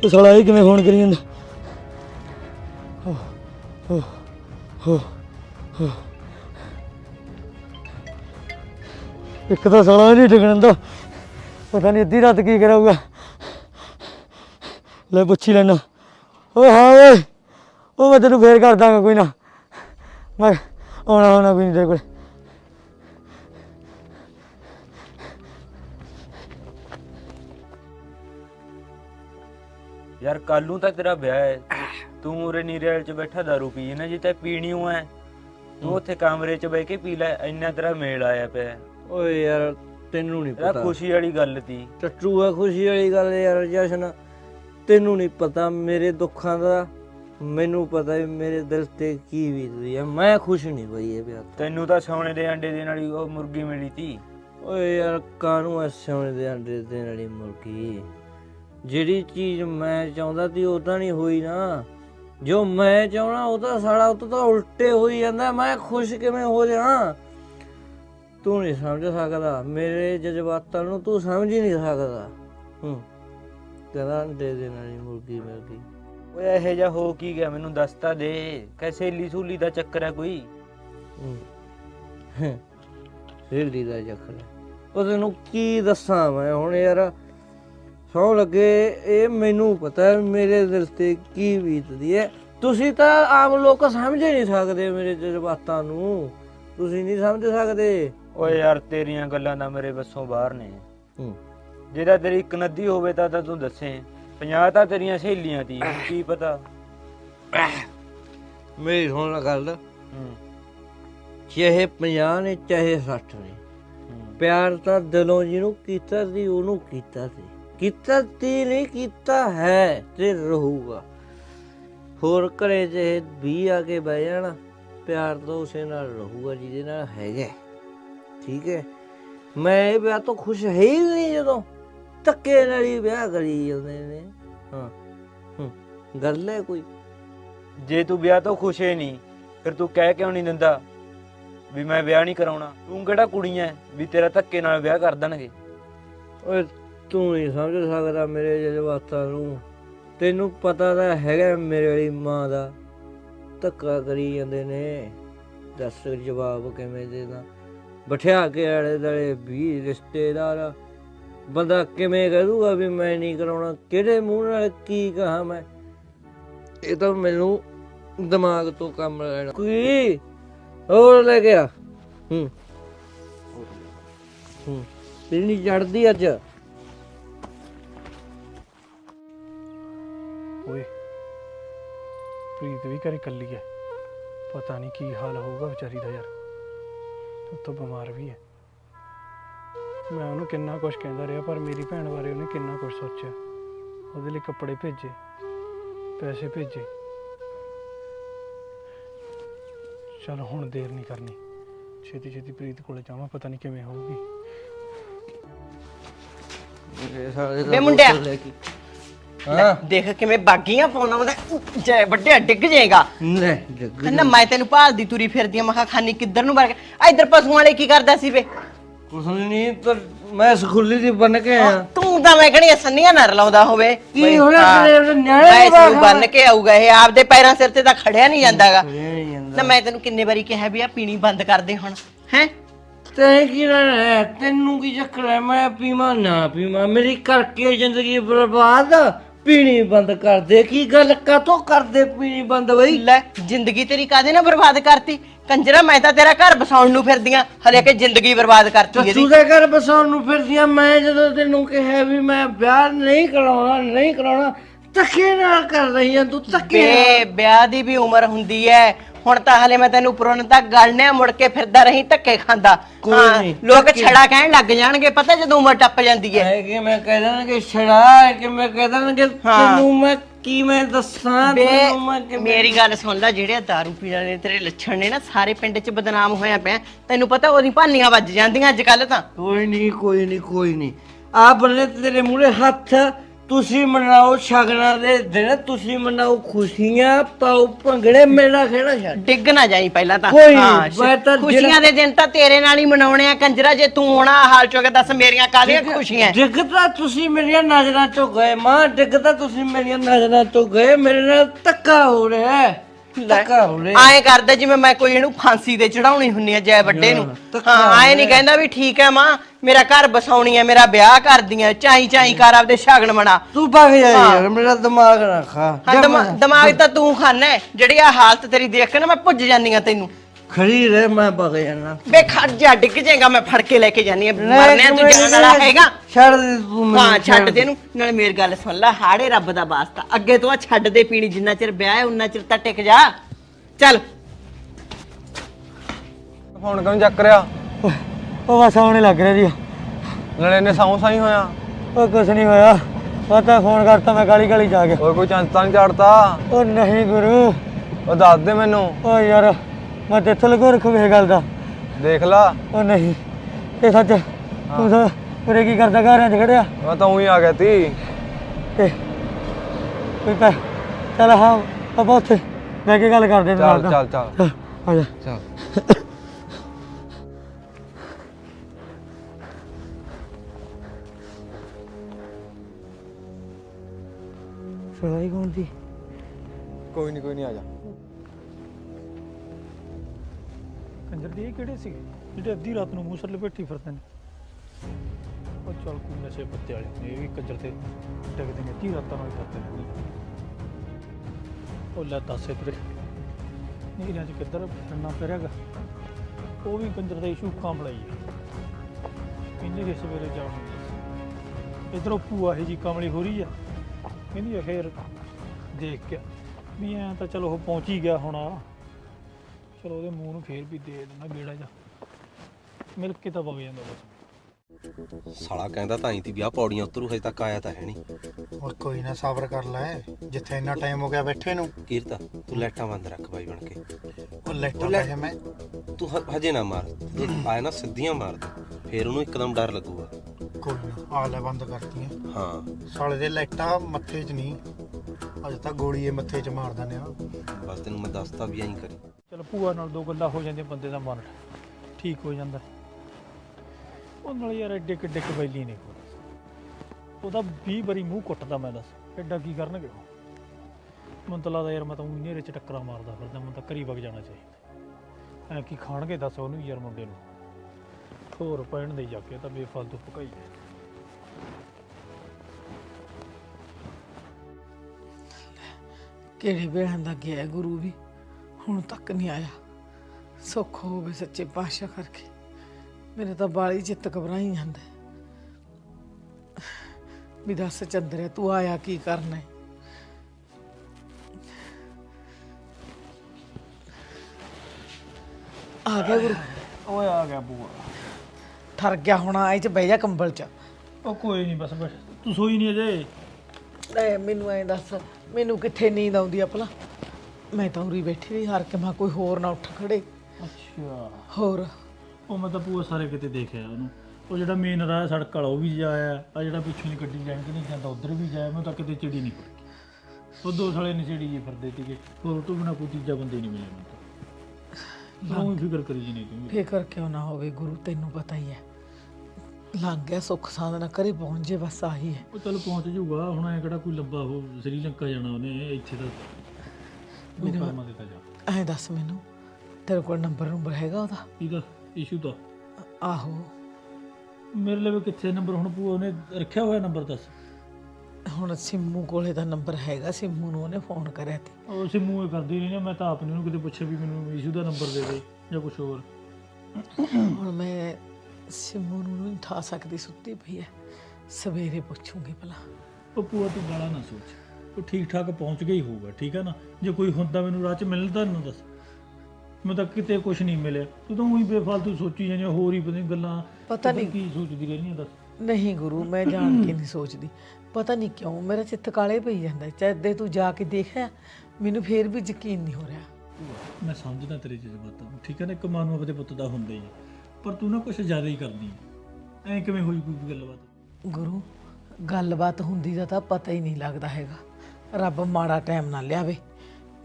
ਉਹ ਸਾਲਾ ਇਹ ਕਿਵੇਂ ਫੋਨ ਕਰੀ ਜਾਂਦਾ? ਹੋ ਹੋ ਹੋ ਇੱਕ ਤਾਂ ਸਾਲਾ ਨਹੀਂ ਟਿਕਣ ਦਾ ਪਤਾ ਨਹੀਂ ਅੱਧੀ ਰਾਤ ਕੀ ਕਰਾਊਗਾ। ਲੈ ਪੁੱਛੀ ਲੈਣਾ। ਓਏ, ਹਾਂ ਓਏ। ਉਹ ਮੈਂ ਤੈਨੂੰ ਫੇਰ ਕਰ ਦਾਂਗਾ ਕੋਈ ਨਾ। ਮੈਂ ਆਉਣਾ ਆਉਣਾ ਕੋਈ ਨਹੀਂ ਤੇਰੇ ਕੋਲ।
ਯਾਰ ਕੱਲ ਨੂੰ ਤਾਂ ਤੇਰਾ ਵਿਆਹ ਹੈ। ਤੂੰ ਉਰੇ ਨੀਰੇਲ ਚ ਬੈਠਾ ਦਾਰੂ ਪੀ ਨਾ ਜੇ ਤੇ ਪੀਣੀ ਓ ਐ। ਤੂੰ ਉੱਥੇ ਕਮਰੇ ਚ ਬਹਿ ਕੇ ਪੀ ਲੈ ਇੰਨਾ ਤੇਰਾ ਮੇਲ ਆਇਆ ਪਿਆ
ਓਏ ਯਾਰ ਤੈਨੂੰ ਨਹੀਂ
ਇਹਦਾ ਖੁਸ਼ੀ ਵਾਲੀ ਗੱਲ ਤੀ।
ਟੱਟੂ ਆ ਖੁਸ਼ੀ ਵਾਲੀ ਗੱਲ ਯਾਰ ਜਸ਼ਨ। ਤੈਨੂੰ ਨਹੀਂ ਪਤਾ ਮੇਰੇ ਦੁੱਖਾਂ ਦਾ ਮੈਨੂੰ ਪਤਾ ਵੀ ਮੇਰੇ ਦਿਲ ਤੇ ਕੀ ਬੀਤਦੀ ਆ ਮੈਂ ਖੁਸ਼ ਨਹੀਂ ਬਈ ਇਹ ਵਿਆਹ ਤੋਂ।
ਤੈਨੂੰ ਤਾਂ ਸੋਨੇ ਦੇ ਅੰਡੇ ਦੇ ਨਾਲ ਹੀ ਉਹ ਮੁਰਗੀ ਮਿਲੀ ਤੀ।
ਓਏ ਯਾਰ ਕਾਨੂੰ ਐਸੇ ਦੇ ਅੰਡੇ ਦੇ ਨਾਲੀ ਮੁਰਗੀ? ਜਿਹੜੀ ਚੀਜ਼ ਮੈਂ ਚਾਹੁੰਦਾ ਸੀ ਉਹ ਤਾਂ ਨਹੀਂ ਹੋਈ ਨਾ। ਜੋ ਮੈਂ ਚਾਹਣਾ ਉਹ ਤਾਂ ਸਾਲਾ ਉਹ ਤਾਂ ਉਲਟੇ ਹੋਈ ਜਾਂਦਾ ਮੈਂ ਖੁਸ਼ ਕਿਵੇਂ ਹੋ ਜਾਵਾਂ? ਤੂੰ ਨਹੀਂ ਸਮਝ ਸਕਦਾ ਮੇਰੇ ਜਜ਼ਬਾਤਾਂ ਨੂੰ ਤੂੰ ਸਮਝ ਹੀ ਨਹੀਂ ਸਕਦਾ। ਹੂੰ ਕਹਿੰਦਾ ਅੰਡੇ ਦੇ ਨਾਲੀ ਮੁਰਗੀ ਮਿਲ ਗਈ।
ਓਏ ਇਹੋ ਜਿਹਾ ਹੋ ਕੀ ਗਿਆ? ਮੈਨੂੰ ਦੱਸ ਤਾਂ ਦੇ। ਕੈਸੇ ਲੀ ਸੂਲੀ ਦਾ ਚੱਕਰ ਹੈ ਕੋਈ?
ਸਿਰਦੀ ਦਾ ਜਖਰ ਉਹ ਤੈਨੂੰ ਕੀ ਦੱਸਾਂ ਮੈਂ ਹੁਣ ਯਾਰ? ਸੌ ਲੱਗੇ ਇਹ ਮੈਨੂੰ ਪਤਾ ਹੈ ਮੇਰੇ ਦਿਲ ਤੇ ਕੀ ਬੀਤਦੀ ਹੈ। ਤੁਸੀਂ ਤਾਂ ਆਮ ਲੋਕ ਸਮਝ ਹੀ ਨਹੀਂ ਸਕਦੇ ਮੇਰੇ ਜਜ਼ਬਾਤਾਂ ਨੂੰ। ਤੁਸੀਂ ਨਹੀਂ ਸਮਝ ਸਕਦੇ।
ਓਏ ਯਾਰ ਤੇਰੀਆਂ ਗੱਲਾਂ ਤਾਂ ਮੇਰੇ ਵੱਸੋਂ ਬਾਹਰ ਨੇ।
ਹੂੰ।
ਜਿਹਦਾ ਤੇਰੀ ਇੱਕ ਨਦੀ ਹੋਵੇ ਤਾਂ ਤਾਂ ਤੂੰ ਦੱਸੇ। 50 ਤਾਂ ਤੇਰੀਆਂ ਸਹੇਲੀਆਂ ਤੀ ਕੀ ਪਤਾ?
ਮੇਰੀ ਸੁਣ ਲੈ ਗੱਲ।
ਹੂੰ।
ਚਾਹੇ 50 ਨੇ ਚਾਹੇ 60 ਨੇ।
ਹੂੰ।
ਪਿਆਰ ਤਾਂ ਦਿਲੋਂ ਜਿਹਨੂੰ ਕੀਤਾ ਸੀ ਉਹਨੂੰ ਕੀਤਾ ਸੀ। ਕੀਤਾ ਤੀ ਨਹੀਂ ਕੀਤਾ ਹੈ ਤੇ ਰਹੂਗਾ। ਹੋਰ ਘਰੇ ਜੇ 20 ਆ ਕੇ ਬਹਿ ਜਾਣਾ ਪਿਆਰ ਤਾਂ ਉਸੇ ਨਾਲ ਰਹੂਗਾ ਜਿਹਦੇ ਨਾਲ ਹੈਗਾ। ਠੀਕ ਹੈ? ਮੈਂ ਇਹ ਵਿਆਹ ਤੋਂ ਖੁਸ਼ ਹੈ ਹੀ ਨਹੀਂ ਜਦੋਂ। ਧੱਕੇ ਨਾਲ ਹੀ ਵਿਆਹ ਕਰੀ ਜਾਂਦੇ ਨੇ। ਹਾਂ ਹੂੰ, ਗੱਲ ਹੈ ਕੋਈ?
ਜੇ ਤੂੰ ਵਿਆਹ ਤੋਂ ਖੁਸ਼ ਹੈ ਨਹੀਂ ਫਿਰ ਤੂੰ ਕਹਿ ਕਿਉਂ ਨਹੀਂ ਦਿੰਦਾ ਵੀ ਮੈਂ ਵਿਆਹ ਨਹੀਂ ਕਰਾਉਣਾ? ਤੂੰ ਕਿਹੜਾ ਕੁੜੀ ਐ ਵੀ ਤੇਰਾ ਧੱਕੇ ਨਾਲ ਵਿਆਹ ਕਰ ਦੇਣਗੇ?
ਓਏ ਤੂੰ ਨਹੀਂ ਸਮਝ ਸਕਦਾ ਮੇਰੇ ਜਜ਼ਬਾਤਾਂ ਨੂੰ। ਤੈਨੂੰ ਪਤਾ ਤਾਂ ਹੈਗਾ ਮੇਰੇ ਵਾਲੀ ਮਾਂ ਦਾ ਧੱਕਾ ਕਰੀ ਜਾਂਦੇ ਨੇ। ਦੱਸ ਜਵਾਬ ਕਿਵੇਂ ਦੇਣਾ? ਬਿਠਾ ਕੇ ਆਲੇ ਦਲੇ ਵੀ ਰਿਸ਼ਤੇਦਾਰ ਬੰਦਾ ਕਿਵੇਂ ਕਰੂਗਾ ਵੀ ਮੈਂ ਨਹੀਂ ਕਰਾਉਣਾ? ਕਿਹੜੇ ਮੂੰਹ ਨਾਲ ਕੀ ਕਹਾ ਮੈਂ? ਇਹ ਤਾਂ ਮੈਨੂੰ ਦਿਮਾਗ ਤੋਂ ਕੰਮ ਲੈਣਾ। ਕੋਈ ਹੋਰ ਲੈ ਗਿਆ ਹੂੰ। ਹੂੰ। ਬਿਜਲੀ ਚੜਦੀ ਅੱਜ।
ਓਏ, ਪ੍ਰੀਤ ਵੀ ਘਰੇ ਇਕੱਲੀ ਹੈ ਪਤਾ ਨਹੀਂ ਕੀ ਹਾਲ ਹੋਊਗਾ ਵਿਚਾਰੀ ਦਾ ਯਾਰ। ਉਹ ਤਾਂ ਬਿਮਾਰ ਵੀ ਹੈ ਮੈਂ ਉਹਨੂੰ ਕਿੰਨਾ ਕੁਝ ਕਹਿੰਦਾ ਰਿਹਾ ਪਰ ਮੇਰੀ ਭੈਣ ਬਾਰੇ ਉਹਨੇ ਕਿੰਨਾ ਕੁਝ ਸੋਚਿਆ। ਉਹਦੇ ਲਈ ਕੱਪੜੇ ਭੇਜੇ ਪੈਸੇ ਭੇਜੇ। ਚਲ ਹੁਣ ਦੇਰ ਨਹੀਂ ਕਰਨੀ। ਛੇਤੀ ਛੇਤੀ ਪ੍ਰੀਤ ਕੋਲੇ ਜਾਵਾਂ ਪਤਾ ਨਹੀਂ ਕਿਵੇਂ ਹੋਊਗੀ।
ਵੇ ਮੁੰਡਿਆ।
ਹਾਂ?
ਦੇਖ ਕਿਵੇਂ ਬਾਗੀਆਂ ਪਾਉਣਾ ਉਹਦਾ। ਜੈ ਵੱਡਿਆ ਡਿੱਗ ਜਾਏਗਾ।
ਲੈ ਜੱਗ
ਕਹਿੰਦਾ ਮੈਂ ਤੈਨੂੰ ਭਾਲਦੀ ਤੁਰੀ ਫਿਰਦੀ ਆ। ਮਖਾ ਖਾਨੀ ਕਿੱਧਰ ਨੂੰ ਵਰਗ ਇੱਧਰ ਪਸ਼ੂਆਂ ਵਾਲੇ ਕੀ ਕਰਦਾ ਸੀ ਵੇ?
ਕੁਛ ਨਹੀਂ ਪਰ ਮੈਂ ਸਕੂਲੀ ਦੀ ਬਣ ਕੇ ਆਇਆ
ਤੂੰ ਤਾਂ ਮੈਂ ਕਹਣੀ ਸੰਨੀਆਂ ਨਾ ਰਲਾਉਂਦਾ ਹੋਵੇ।
ਕੀ ਹੋਇਆ
ਹਾਂ।
ਤੇਰੇ ਨਿਆਣੇ ਦਾ
ਨੂੰ ਬੰਨ ਕੇ ਆਊਗਾ ਇਹ ਆਪਦੇ ਪੈਰਾਂ ਸਿਰ ਤੇ ਤਾਂ ਖੜਿਆ ਨਹੀਂ ਜਾਂਦਾਗਾ। ਨਾ ਮੈਂ ਤੈਨੂੰ ਕਿੰਨੇ ਵਾਰੀ ਕਿਹਾ ਵੀ ਆ ਪੀਣੀ ਬੰਦ ਕਰ ਦੇ ਹੁਣ ਹੈ?
ਤੈਂ ਕੀ ਲੈਣਾ ਹੈ? ਤੈਨੂੰ ਕੀ ਚੱਕਰ ਹੈ? ਮੈਂ ਪੀਵਾਂ ਨਾ ਪੀਵਾਂ? ਮੇਰੀ ਕਰਕੇ ਜ਼ਿੰਦਗੀ ਬਰਬਾਦ। ਪੀਣੀ ਬੰਦ ਕਰ ਦੇ। ਕੀ ਗੱਲ? ਕਾਤੋਂ ਕਰਦੇ ਪੀਣੀ ਬੰਦ ਬਈ?
ਲੈ ਜ਼ਿੰਦਗੀ ਤੇਰੀ ਕਾਦੇ ਨਾਲ ਬਰਬਾਦ ਕਰਤੀ? ਕੰਜਰਾ ਮੈਂ ਤਾਂ ਤੇਰਾ ਘਰ ਬਸਾਉਣ ਨੂੰ ਫਿਰਦੀਆਂ। ਹਲੇ ਕਿ ਜ਼ਿੰਦਗੀ ਬਰਬਾਦ ਕਰਤੀ ਇਹਦੀ।
ਤੂੰ ਦੇ ਘਰ ਬਸਾਉਣ ਨੂੰ ਫਿਰਦੀਆਂ। ਮੈਂ ਜਦੋਂ ਤੈਨੂੰ ਕਿਹਾ ਵੀ ਮੈਂ ਵਿਆਹ ਨਹੀਂ ਕਰਾਉਣਾ ਨਹੀਂ ਕਰਾਉਣਾ ਧੱਕੇ ਨਾਲ ਕਰ ਰਹੀ ਆ ਤੂੰ ਨਾਲ।
ਬੇ ਵਿਆਹ ਦੀ ਵੀ ਉਮਰ ਹੁੰਦੀ ਐ। ਹੁਣ ਤਾਂ ਹਲੇ ਮੈਂ ਤੈਨੂੰ ਪੁਰਨ ਤੱਕ ਗਲਨੇ ਮੁੜ ਕੇ ਫਿਰਦਾ ਰਹੀ ਧੱਕੇ ਖਾਂਦਾ।
ਕੋਈ
ਹਾਂ,
ਨਹੀਂ,
ਲੋਕ ਛੜਾ ਕਹਿਣ ਲੱਗ ਜਾਣਗੇ ਪਤਾ ਜਦੋਂ ਉਮਰ ਟੱਪ ਜਾਂਦੀ ਐ।
ਹੈ ਕਿ ਮੈਂ ਕਹਿ ਦਾਂਗੇ ਛੜਾ ਕਿ ਮੈਂ ਕਹਿ ਦਾਂਗੇ ਤੈਨੂੰ ਮੈਂ ਕੀ ਮੈਂ ਦੱਸਾਂ?
ਬੇ
ਤੈਨੂੰ ਮੈਂ ਕਿ
ਮੇਰੀ ਗੱਲ ਸੁਣ ਲੈ ਜਿਹੜੇ ਦਾਰੂ ਪੀਣ ਵਾਲੇ ਤੇਰੇ ਲੱਛਣ ਨੇ ਨਾ ਸਾਰੇ ਪਿੰਡ 'ਚ ਬਦਨਾਮ ਹੋਇਆ ਪਿਆ। ਤੈਨੂੰ ਪਤਾ ਉਹਦੀ ਭਾਨੀਆਂ ਵੱਜ ਜਾਂਦੀਆਂ ਅੱਜ ਕੱਲ ਤਾਂ।
ਕੋਈ ਨਹੀਂ ਕੋਈ ਨਹੀਂ ਕੋਈ ਨਹੀਂ। ਆ ਬੰਨੇ ਤੇਰੇ ਮੂਹਰੇ ਹੱਥ ਤੁਸੀਂ ਮਨਾਓ ਸ਼ਗਨਾਂ ਦੇ ਦਿਨ ਤੁਸੀਂ ਮਨਾਓ ਖੁਸ਼ੀਆਂ ਪਾਓ ਭੰਗੜੇ ਮੇਰਾ ਖੇੜਾ ਛੱਡ।
ਡਿੱਗ ਨਾ ਜਾਈ ਪਹਿਲਾਂ ਤਾਂ।
ਕੋਈ ਨੀ,
ਹਾਂ,
ਮੈਂ ਤਾਂ
ਖੁਸ਼ੀਆਂ ਦੇ ਦਿਨ ਤਾਂ ਤੇਰੇ ਨਾਲ ਹੀ ਮਨਾਉਣੇ ਆ। ਕੰਜਰਾ ਜੇ ਤੂੰ ਹੋਣਾ ਹਾਲ ਚੋਕੇ ਦੱਸ ਮੇਰੀਆਂ ਕਾਹਦੀਆਂ ਖੁਸ਼ੀਆਂ?
ਡਿੱਗਦਾ ਤੁਸੀਂ ਮੇਰੀਆਂ ਨਜ਼ਰਾਂ ਚੋਂ ਗਏ ਮਾਂ ਡਿੱਗਦਾ ਤੁਸੀਂ ਮੇਰੀਆਂ ਨਜ਼ਰਾਂ ਚੋਂ ਗਏ ਮੇਰੇ ਨਾਲ ਧੱਕਾ ਹੋ ਰਿਹਾ ਹੈ। ਧੱਕਾ ਹੋ ਰਿਹਾ
ਆਏ ਕਰਦਾ ਜਿਵੇਂ ਮੈਂ ਕੋਈ ਇਹਨੂੰ ਫਾਂਸੀ ਤੇ ਚੜਾਉਣੀ ਹੁੰਨੀ ਆ ਜੈ ਵੱਡੇ ਨੂੰ।
ਧੱਕਾ
ਹਾਂ ਆਏ ਨਹੀਂ ਕਹਿੰਦਾ ਵੀ ਠੀਕ ਹੈ ਮਾਂ ਮੇਰਾ ਘਰ ਬਸਾਉਣੀ ਹੈ ਮੇਰਾ ਵਿਆਹ ਕਰਦੀਆਂ ਚਾਈ ਚਾਈ ਕਰ ਆਪਦੇ ਸ਼ਗਨ ਬਣਾ
ਤੂੰ ਭੱਗ ਜਾ ਯਾਰ ਮੇਰਾ ਦਿਮਾਗ ਨਾ ਖਾ।
ਹਾਂ ਦਿਮਾ- ਦਿਮਾਗ ਤਾਂ ਤੂੰ ਖਾਨਾ ਹੈ। ਜਿਹੜੀ ਆ ਹਾਲਤ ਤੇਰੀ ਦੇਖ ਕੇ ਨਾ ਮੈਂ ਭੁੱਜ ਜਾਂਦੀ ਆ ਤੈਨੂੰ।
ਖੜੀ ਰਹਿ ਮੈਂ ਭੱਗ ਜਾਣਾ
ਬੇ ਖੜ ਜਾ ਡਿੱਗ ਜਾਏਗਾ ਮੈਂ ਫੜ ਕੇ ਲੈ ਕੇ ਜਾਨੀ ਆ। ਮਰਨਿਆ ਤੂੰ ਜਾਣ ਵਾਲਾ ਹੈਗਾ।
ਛੱਡ ਦੇ ਤੂੰ ਮੈਨੂੰ
ਹਾਂ ਛੱਡ ਦੇ ਨੂੰ ਨਾਲ ਮੇਰੀ ਗੱਲ ਸੁਣ ਲੈ ਹਾੜੇ ਰੱਬ ਦਾ ਵਾਸਤਾ। ਅੱਗੇ ਤੋਂ ਆ ਛੱਡ ਦੇ ਪੀਣੀ ਜਿੰਨਾ ਚਿਰ ਵਿਆਹ ਹੈ ਉਨਾ ਚਿਰ ਤਾਂ ਟਿਕ ਜਾ। ਚੱਲ।
ਫੋਨ ਕਿਉਂ ਚੱਕ ਰਿਆ
ਉਹ ਬਸ ਆਉਣੇ ਲੱਗ ਰਿਹਾ ਜੀ।
ਨਾਲੇ ਨੇ ਸੌਂ ਸਾਈ ਹੋਇਆ।
ਉਹ ਕੁਛ ਨਹੀਂ ਹੋਇਆ। ਉਹ ਤਾਂ ਫੋਨ ਕਰਤਾ ਮੈਂ ਗਾਲੀ ਗਾਲੀ ਜਾ ਕੇ।
ਓਏ ਕੋਈ ਚੰਤਾਂ ਨਹੀਂ ਚੜਦਾ
ਉਹ ਨਹੀਂ ਗੁਰੂ।
ਉਹ ਦੱਸ ਦੇ ਮੈਨੂੰ।
ਉਹ ਯਾਰ ਮੈਂ ਤੇ ਇੱਥੇ ਲਗੋ ਰੱਖੂ ਇਹ ਗੱਲ ਦਾ।
ਦੇਖ ਲਾ।
ਉਹ ਨਹੀਂ ਇਹ ਸੱਚ ਤੂੰ ਤਾਂ ਉਰੇ ਕੀ ਕਰਦਾ ਘਰਾਂ 'ਚ ਖੜਿਆ?
ਮੈਂ ਤਾਂ ਉਹੀ ਆ ਗਿਆ ਤੀ।
ਤੇ ਕੋਈ ਪੈ ਚੱਲ ਹਾਂ ਆਪਾਂ ਉੱਥੇ ਬਹਿ ਕੇ ਗੱਲ ਕਰਦੇ
ਚੱਲ ਚੱਲ ਚੱਲ।
ਆ ਜਾ।
ਚੱਲ।
ਸੁਣਾਈ ਕੌਣ ਸੀ?
ਕੋਈ ਨਹੀਂ ਕੋਈ ਨਹੀਂ ਆ ਜਾ।
ਕੰਜਰ ਇਹ ਕਿਹੜੇ ਸੀਗੇ? ਜਿਹੜੇ ਅੱਧੀ ਰਾਤ ਨੂੰ ਮੂੰਹ ਲਪੇਟੀ ਫਿਰਦੇ ਨੇ। ਉਹ ਚੱਲ ਕੋਈ ਨਸ਼ੇ ਪੱਤੇ ਵਾਲੇ ਨੇ, ਇਹ ਵੀ ਕੰਜਰ ਤੇ ਡਿੱਗਦੇ ਨੇ, ਅੱਧੀ ਰਾਤਾਂ ਨੂੰ ਹੀ ਨੇ। ਉਹ ਲੈ ਦੱਸ ਇਧਰ। ਨੀਰਾਂ ਚ ਕਿੱਧਰ ਫਿਰਨਾ ਫਿਰੇਗਾ ਉਹ ਵੀ ਕੰਜਰ ਦਾ ਇਸ਼ੂ ਕਾਮਲਾ ਹੀ ਆ। ਇੰਨੇ ਦੇ ਸਵੇਰੇ ਜਾਣ ਇਧਰੋਂ ਭੂਆ ਇਹ ਜੀ ਕਮਲੀ ਹੋ ਰਹੀ ਆ। ਕਹਿੰਦੀ ਆ, ਫੇਰ ਦੇਖ ਕੇ। ਵੀ ਐ ਤਾਂ ਚਲੋ ਉਹ ਪਹੁੰਚ ਹੀ ਗਿਆ ਆ ਚਲੋ ਉਹਦੇ ਮੂੰਹ ਨੂੰ ਫੇਰ ਵੀ ਦੇ ਦੇਣਾ ਗੇੜਾ ਜਾ ਮਿਲ ਕੇ ਤਾਂ ਵਗ ਜਾਂਦਾ ਬਸ।
ਸਾਲਾ ਕਹਿੰਦਾ ਤਾਂ ਹੀ ਤੀ ਵਿਆਹ ਪੌੜੀਆਂ ਉਤਰੂ ਹਜੇ ਤੱਕ ਆਇਆ ਤਾਂ ਹੈ ਨਹੀਂ।
ਹੋਰ ਕੋਈ ਨਾ ਸਬਰ ਕਰ ਲੈ। ਜਿੱਥੇ ਇੰਨਾ ਟਾਈਮ ਹੋ ਗਿਆ ਬੈਠੇ ਨੂੰ।
ਕੀਰਤਾ ਤੂੰ ਲਾਈਟਾਂ ਬੰਦ ਰੱਖ ਬਾਈ ਬਣ ਕੇ।
ਉਹ ਲੈਟਾ
ਉਹ ਲੈ-
ਮੈਂ
ਤੂੰ ਹ- ਹਜੇ ਨਾ ਮਾਰ। ਜੇ ਆਇਆ ਨਾ ਸਿੱਧੀਆਂ ਮਾਰ ਦੇ। ਫੇਰ ਉਹਨੂੰ ਇੱਕਦਮ ਡਰ ਲੱਗੂਗਾ।
ਕੋਈ ਨਾ ਆ ਲੈ ਬੰਦ ਕਰਤੀਆਂ।
ਹਾਂ।
ਸਾਲੇ ਦੇ ਲਾਈਟਾਂ ਮੱਥੇ 'ਚ ਨਹੀਂ। ਅੱਜ ਤਾਂ ਗੋਲੀ ਇਹ ਮੱਥੇ 'ਚ ਮਾਰ ਦਿੰਦੇ ਆ।
ਬਸ ਤੈਨੂੰ ਮੈਂ ਦੱਸਤਾ ਵੀ ਐਂ ਕਰੀ।
ਚਲ ਭੂਆ ਨਾਲ ਦੋ ਗੱਲਾਂ ਹੋ ਜਾਂਦੀਆਂ, ਬੰਦੇ ਦਾ ਮਨ ਠੀਕ ਹੋ ਜਾਂਦਾ। ਉਹ ਨਾਲ ਯਾਰ ਐਡੇ ਕਿੱਡੇ ਕਬੈਲੀ ਨੇ ਕੋਲ ਉਹਦਾ 20 ਵਾਰੀ ਮੂੰਹ ਕੁੱਟਦਾ ਮੈਂ ਦੱਸ, ਐਡਾ ਕੀ ਕਰਨਗੇ ਉਹ? ਮੈਨੂੰ ਤਾਂ ਲੱਗਦਾ ਯਾਰ ਮੈਂ ਤਾਂ ਊਂ ਹਨੇਰੇ ਚ ਟੱਕਰਾਂ ਮਾਰਦਾ ਫਿਰਦਾ, ਮੈਨੂੰ ਤਾਂ ਘਰੀ ਵਗ ਜਾਣਾ ਚਾਹੀਦਾ। ਐ ਕੀ ਖਾਣਗੇ ਦੱਸ ਉਹਨੂੰ ਯਾਰ ਮੁੰਡੇ ਨੂੰ। ਹੋਰ ਪੈਣ ਦੇ ਜਾ ਕੇ ਤਾਂ ਬੇਫਾਲਤੂ ਭਕਾਈ ਹੈ
ਕਿਹੜੇ ਵੇਲੇ ਦਾ ਗਿਆ ਗੁਰੂ ਵੀ? ਹੁਣ ਤੱਕ ਨਹੀਂ ਆਇਆ। ਸੁੱਖ ਹੋਵੇ ਸੱਚੇ ਪਾਤਸ਼ਾਹ ਕਰਕੇ। ਮੇਰੇ ਤਾਂ ਬਾਲੀ ਚਿੱਤ ਘਬਰਾਈ ਜਾਂਦਾ ਹੈ। ਵੀ ਦੱਸ ਚੰਦਰਿਆ ਤੂੰ ਆਇਆ ਕੀ ਕਰਨਾ ਹੈ? ਆ ਗਿਆ ਗੁਰੂ।
ਓਏ ਆ ਗਿਆ ਭੂਆ
ਠਰ ਗਿਆ ਹੋਣਾ ਇਹ ਚ ਬਹਿ ਜਾ ਕੰਬਲ ਚ।
ਉਹ ਕੋਈ ਨਹੀਂ ਬਸ ਬਸ। ਤੂੰ ਸੋਈ ਨਹੀਂ ਅਜੇ।
ਲੈ ਮੈਨੂੰ ਐਂ ਦੱਸ ਮੈਨੂੰ ਕਿੱਥੇ ਨੀਂਦ ਆਉਂਦੀ ਆ ਭਲਾ? ਮੈਂ ਤਾਂ ਉਰੀ ਬੈਠੀ ਰਹੀ ਹਾਰ ਕੇ ਮੈਂ ਕੋਈ ਹੋਰ ਨਾ ਉੱਠ ਖੜੇ।
ਅੱਛਾ।
ਹੋਰ।
ਉਹ ਮੈਂ ਤਾਂ ਪੂਰਾ ਸਾਰੇ ਕਿਤੇ ਦੇਖਿਆ ਉਹਨੂੰ। ਉਹ ਜਿਹੜਾ ਮੇਨ ਰਾਹ ਸੜਕ ਵਾਲਾ ਉਹ ਵੀ ਜਾਇਆ ਆ ਜਿਹੜਾ ਪਿੱਛੋਂ ਦੀ ਗੱਡੀ ਕਿ ਨਹੀਂ ਜਾਂਦਾ ਉਧਰ ਵੀ ਜਾਇਆ ਮੈਂ ਤਾਂ ਕਿਤੇ ਚਿੜੀ ਨਹੀਂ ਪੜੀ ਉਹ ਦੋ ਸਾਲੇ ਨਸ਼ੇੜੀ ਜੀ ਫਿਰਦੇ ਸੀਗੇ। ਹੋਰ ਤੋਂ ਬਿਨਾ ਕੋਈ ਤੀਜਾ ਬੰਦੇ ਨਹੀਂ ਮਿਲਿਆ ਮੈਨੂੰ ਤਾਂ। ਉਹ ਫਿਕਰ ਕਰੀ ਜੀ ਨਹੀਂ ਤੂੰ
ਫਿਕਰ ਕਿਉਂ ਨਾ ਹੋਵੇ ਗੁਰੂ ਤੈਨੂੰ ਪਤਾ ਹੀ ਹੈ। ਲੰਘ ਗਿਆ ਸੁੱਖ ਸਾਧ ਨਾਲ ਘਰੇ ਪਹੁੰਚ ਜੇ ਬਸ ਆਹੀ ਹੈ।
ਉਹ ਚੱਲ ਪਹੁੰਚ ਜਾਊਗਾ ਹੁਣ ਐ ਕਿਹੜਾ ਕੋਈ ਲੰਬਾ ਉਹ ਸ੍ਰੀਲੰਕਾ ਜਾਣਾ ਉਹਨੇ ਇੱਥੇ ਤਾਂ ਕੰਮਾਂ ਜਾ।
ਐਂ ਦੱਸ ਮੈਨੂੰ। ਤੇਰੇ ਕੋਲ ਨੰਬਰ ਨੰਬਰ ਹੈਗਾ ਉਹਦਾ?
ਇਹਦਾ ਇਸ਼ੂ ਤਾਂ।
ਆਹੋ।
ਮੇਰੇ ਲਈ ਕਿੱਥੇ ਨੰਬਰ? ਹੁਣ ਪੂਆ ਉਹਨੇ ਰੱਖਿਆ ਹੋਇਆ ਨੰਬਰ ਦੱਸ।
ਹੁਣ ਸਿੰਮੂ ਕੋਲੇ ਦਾ ਨੰਬਰ ਹੈਗਾ ਸਿੰਮੂ ਨੂੰ ਉਹਨੇ ਫੋਨ ਕਰਿਆ ਤੇ
ਉਹ ਸਿਮੂ ਇਹ ਕਰਦੀ ਨਹੀਂ ਨਾ ਮੈਂ ਤਾਂ ਆਪ ਨਹੀਂ ਉਹਨੂੰ ਕਿਤੇ ਪੁੱਛਿਆ ਵੀ ਮੈਨੂੰ ਇਸ਼ੂ ਦਾ ਨੰਬਰ ਦੇ ਦੇ ਜਾਂ ਕੁਝ ਹੋਰ।
ਹੁਣ ਮੈਂ ਸਿੰਮੂ ਨੂੰ ਨਹੀਂ ਠਾ ਸਕਦੀ ਸੁੱਤੀ ਪਈ ਹੈ ਸਵੇਰੇ ਪੁੱਛੂੰਗੀ ਭਲਾ।
ਉਹ ਪੂਆ ਤੂੰ ਗਾਲਾਂ ਨਾ ਸੋਚ। ਉਹ ਠੀਕ ਠਾਕ ਪਹੁੰਚ ਗਿਆ ਹੀ ਹੋਊਗਾ ਠੀਕ ਹੈ ਨਾ? ਜੇ ਕੋਈ ਹੁੰਦਾ ਮੈਨੂੰ ਰਾਹ 'ਚ ਮਿਲਦਾ ਨਾ ਦੱਸ। ਮੈਂ ਤਾਂ ਕਿਤੇ ਕੁਝ ਨਹੀਂ ਮਿਲਿਆ। ਤੂੰ ਤਾਂ ਉਹੀ ਬੇਫਾਲਤੂ ਸੋਚੀ ਜਾਂਦੀ ਆ, ਹੋਰ ਹੀ ਪਤਾ ਨਹੀਂ ਗੱਲਾਂ।
ਪਤਾ ਨਹੀਂ
ਕੀ ਸੋਚਦੀ ਰਹਿੰਦੀ ਆ ਦੱਸ।
ਨਹੀਂ ਗੁਰੂ ਮੈਂ ਜਾਣ ਕੇ ਨਹੀਂ ਸੋਚਦੀ। ਪਤਾ ਨਹੀਂ ਕਿਉਂ ਮੇਰਾ ਚਿੱਤ ਕਾਲੇ ਪਈ ਜਾਂਦਾ। ਚਾਹੇ ਦੇ ਤੂੰ ਜਾ ਕੇ ਦੇਖਿਆ ਮੈਨੂੰ ਫੇਰ ਵੀ ਯਕੀਨ ਨਹੀਂ ਹੋ ਰਿਹਾ।
ਮੈਂ ਸਮਝਦਾ ਤੇਰੇ ਜਜ਼ਬਾਤਾਂ ਨੂੰ ਠੀਕ ਹੈ ਨਾ? ਇੱਕ ਮਾਂ ਨੂੰ ਆਪਣੇ ਪੁੱਤ ਦਾ ਹੁੰਦਾ ਹੀ ਹੈ ਪਰ ਤੂੰ ਨਾ ਕੁਝ ਜ਼ਿਆਦਾ ਹੀ ਕਰਦੀ ਹੈ ਐਂ ਕਿਵੇਂ ਹੋਈ ਕੋਈ ਗੱਲਬਾਤ?
ਗੁਰੂ ਗੱਲਬਾਤ ਹੁੰਦੀ ਦਾ ਤਾਂ ਪਤਾ ਹੀ ਨਹੀਂ ਲੱਗਦਾ ਹੈਗਾ। ਰੱਬ ਮਾੜਾ ਟਾਈਮ ਨਾ ਲਿਆਵੇ।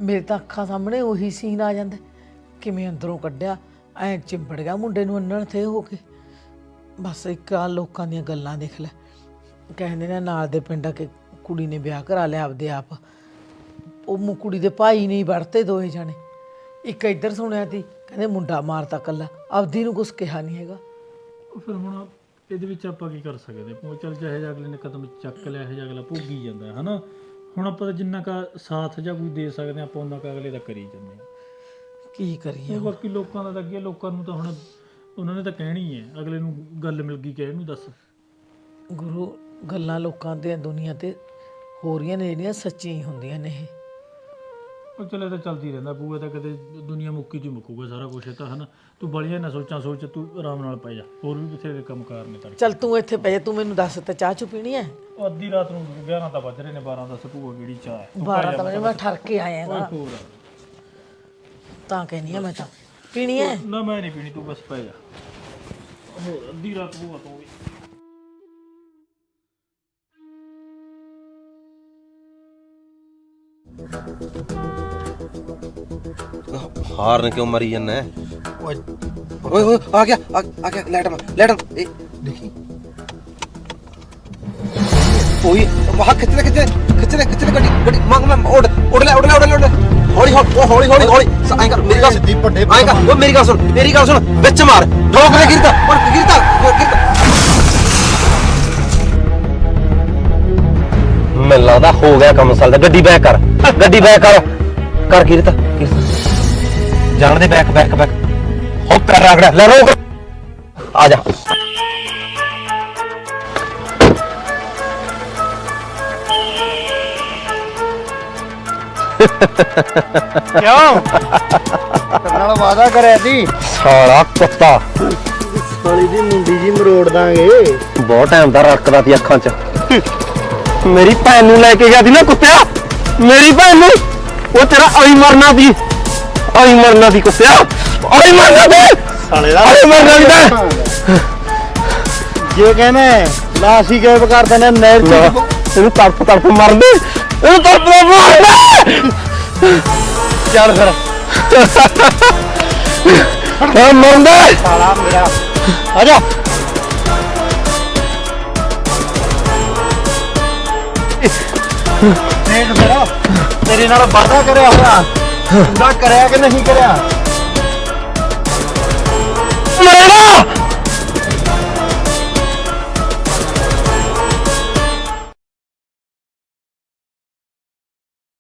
ਮੇਰੇ ਤਾਂ ਅੱਖਾਂ ਸਾਹਮਣੇ ਉਹੀ ਸੀਨ ਆ ਜਾਂਦਾ। ਕਿਵੇਂ ਅੰਦਰੋਂ ਕੱਢਿਆ, ਐ ਚਿੰਬੜ ਗਿਆ ਮੁੰਡੇ ਨੂੰ ਅੰਨਣ ਤੇ ਹੋ ਕੇ। ਬਸ ਇੱਕ ਆ ਲੋਕਾਂ ਦੀਆਂ ਗੱਲਾਂ ਦੇਖ ਲੈ। ਕਹਿੰਦੇ ਨੇ ਨਾਲ ਦੇ ਪਿੰਡ ਕਿ ਕੁੜੀ ਨੇ ਵਿਆਹ ਕਰਾ ਲਿਆ ਆਪਦੇ ਆਪ। ਉਹ ਮੁ ਕੁੜੀ ਦੇ ਭਾਈ ਨਹੀਂ ਵੜਤੇ ਦੋਏ ਜਾਣੇ। ਇੱਕ ਇੱਧਰ ਸੁਣਿਆ ਤੀ ਕਹਿੰਦੇ ਮੁੰਡਾ ਮਾਰਤਾ ਕੱਲਾ। ਆਪਦੀ ਨੂੰ ਕੁਝ ਕਿਹਾ ਨਹੀਂ ਹੈਗਾ।
ਉਹ ਫਿਰ ਹੁਣ ਇਹਦੇ ਵਿੱਚ ਆਪਾਂ ਕੀ ਕਰ ਸਕਦੇ? ਹਾਂ ਉਹ ਅਗਲੇ ਨੇ ਕਦਮ ਚੱਕ ਲਿਆ, ਇਹ ਅਗਲਾ ਭੋਗੀ ਜਾਂਦਾ ਹੈ ਹਨਾ? ਹੁਣ ਆਪਾਂ ਤਾਂ ਜਿੰਨਾ ਕਾ ਸਾਥ ਜਾਂ ਕੋਈ ਦੇ ਸਕਦੇ ਆਪਾਂ ਉਹਨਾਂ ਕਾ ਅਗਲੇ ਦਾ ਕਰੀ ਜਾਂਦੇ ਹਾਂ।
ਕੀ ਕਰੀਏ
ਇਹ ਬਾਕੀ ਲੋਕਾਂ ਦਾ ਤਾਂ ਅੱਗੇ ਲੋਕਾਂ ਨੂੰ ਤਾਂ ਹੁਣ ਉਹਨਾਂ ਨੇ ਤਾਂ ਕਹਿਣੀ ਹੈ ਅਗਲੇ ਨੂੰ ਗੱਲ ਮਿਲ ਗਈ ਕਹਿਣ ਨੂੰ ਦੱਸ।
ਗੁਰੂ ਗੱਲਾਂ ਲੋਕਾਂ ਦੇ ਦੁਨੀਆ ਤੇ ਹੋ ਰਹੀਆਂ ਨੇ ਜਿਹੜੀਆਂ ਸੱਚੀਆਂ ਹੀ ਹੁੰਦੀਆਂ ਨੇ ਇਹ।
ਉਹ ਚੱਲੇ ਤਾਂ ਚੱਲਦੀ ਰਹਿੰਦਾ ਬੂਆ ਤਾਂ ਕਦੇ ਦੁਨੀਆ ਮੁੱਕੀ ਚ ਹੀ ਮੁੱਕੂਗਾ ਸਾਰਾ ਕੁਝ ਤਾਂ ਹਨਾ। ਤੂੰ ਬੜੀਆਂ ਨਾ ਸੋਚਾਂ ਸੋਚ ਤੂੰ ਆਰਾਮ ਨਾਲ ਪੈ ਜਾ। ਹੋਰ ਵੀ ਬਥੇਰੇ ਕੰਮ ਕਾਰ ਨੇ ਤੜਕੇ।
ਚੱਲ ਤੂੰ ਇੱਥੇ ਪੈ ਜਾ ਤੂੰ ਮੈਨੂੰ ਦੱਸ ਤੇ ਚਾਹ ਚੁ ਪੀਣੀ ਹੈ?
ਉਹ ਅੱਧੀ ਰਾਤ ਨੂੰ 11 ਤਾਂ ਵੱਜ ਰਹੇ ਨੇ 12 10 ਭੂਆ ਕਿਹੜੀ ਚਾਹ ਹੈ।
12 ਤਾਂ ਵਜੇ ਮੈਂ ਠਰ ਕੇ ਆਇਆ ਨਾ।
ਹੋਰ।
ਤਾਂ ਕਹਿੰਦੀ ਆ ਮੈਂ ਤਾਂ। ਪੀਣੀ ਹੈ?
ਨਾ ਮੈਂ ਨਹੀਂ ਪੀਣੀ ਤੂੰ ਬਸ ਪੈ ਜਾ। ਹੋਰ ਅੱਧੀ ਰਾਤ ਭੂਆ ਤੂੰ ਵੀ।
ਹਾਰਨ ਕਿਉਂ ਮਰੀ ਜਾਂਦਾ
ਓਏ
ਓਏ ਓਏ ਆ ਗਿਆ ਆ ਆ ਗਿਆ ਲਾਈਟ ਮਾਰ ਲਾਈਟ ਮਾਰ। ਇਹ
ਦੇਖੀ।
ਓਏ ਵਾਹ ਖਿੱਚ ਲੈ ਖਿੱਚ ਲੈ ਖਿੱਚ ਲੈ ਖਿੱਚ ਲੈ ਗੱਡੀ ਗੱਡੀ। ਮੰਗ ਮੈਂ ਉੱਡ ਉੱਡ ਲੈ ਉੱਡ ਲੈ ਉੱਡ ਲੈ ਉੱਡ ਲੈ। ਹੌਲੀ ਹੌਲੀ ਹੌਲੀ ਹੌਲੀ। ਹੌਲੀ ਐਂ ਕਰ ਮੇਰੀ ਗੱਲ
ਸਿੱਧੀ ਵੱਡੇ
ਸੁਣ ਐਂ ਕਰ ਉਹ ਮੇਰੀ ਗੱਲ ਸੁਣ ਮੇਰੀ ਗੱਲ ਸੁਣ ਵਿੱਚ ਮਾਰ। ਠੋਕ ਦੇ ਗਿਰਦਾ ਉਹ ਗਿਰਦਾ ਗਿਰਦਾ ਮੈਨੂੰ ਲੱਗਦਾ ਹੋ ਗਿਆ ਕੰਮ ਸਾਲ ਦਾ। ਗੱਡੀ ਬੈਕ ਕਰ ਗੱਡੀ ਬੈਕ ਕਰ। ਕਰ ਕਿਰਤ ਕਿਰਤ ਜਾਣ ਦੇ ਬੈਕ ਬੈਕ ਬੈਕ ਹੋ ਪੈਰ ਰਗੜਾ ਲੈ ਰੋਕ ਆ ਜਾ।
ਕਿਉਂ? ਤੇਰੇ ਨਾਲ ਵਾਦਾ ਕਰਿਆ ਸੀ।
ਸਾਲਾ ਕੁੱਤਾ।
ਸਾਲੀ ਦੀ ਮੁੰਡੀ ਜੀ ਮਰੋੜ ਦਾਂਗੇ।
ਬਹੁਤ ਟਾਈਮ ਦਾ ਰੜਕਦਾ ਸੀ ਅੱਖਾਂ 'ਚ। ਮੇਰੀ ਭੈਣ ਨੂੰ ਲੈ ਕੇ ਗਿਆ ਸੀ ਨਾ ਕੁੱਤਿਆ। ਮੇਰੀ ਭੈਣ ਨੂੰ। ਉਹ ਤੇਰਾ ਆਈ ਮਰਨਾ ਸੀ। ਆਈ ਮਰਨਾ ਸੀ ਕੁੱਤਿਆ ਆਈ ਮਰਨਾ ਸੀ
ਸਾਲੇ ਦਾ।
ਆਈ ਮਰਨਾ ਸੀ ਤੈਂ।
ਜੇ ਕਹਿੰਦੇ ਲਾਸ਼ ਹੀ ਗਾਇਬ ਕਰ ਦਿੰਦੇ ਨਹਿਰ ਚ
ਇਹਨੂੰ ਤੜਪ ਤੜਪ ਮਾਰਦੇ। ਇਹਨੂੰ ਤੜਪ ਤੜਪ ਮਾਰਦੇ।
ਚੱਲ ਫਿਰ।
ਆ ਮਰਦਾ
ਸਾਲਾ ਮੇਰਾ। ਆ ਜਾ। ਦੇਖ ਮੇਰਾ ਤੇਰੇ ਨਾਲ ਵਾਦਾ ਕਰਿਆ ਹੋਇਆ। ਪੂਰਾ ਕਰਿਆ ਕਿ ਨਹੀਂ ਕਰਿਆ?
ਮਰੇਗਾ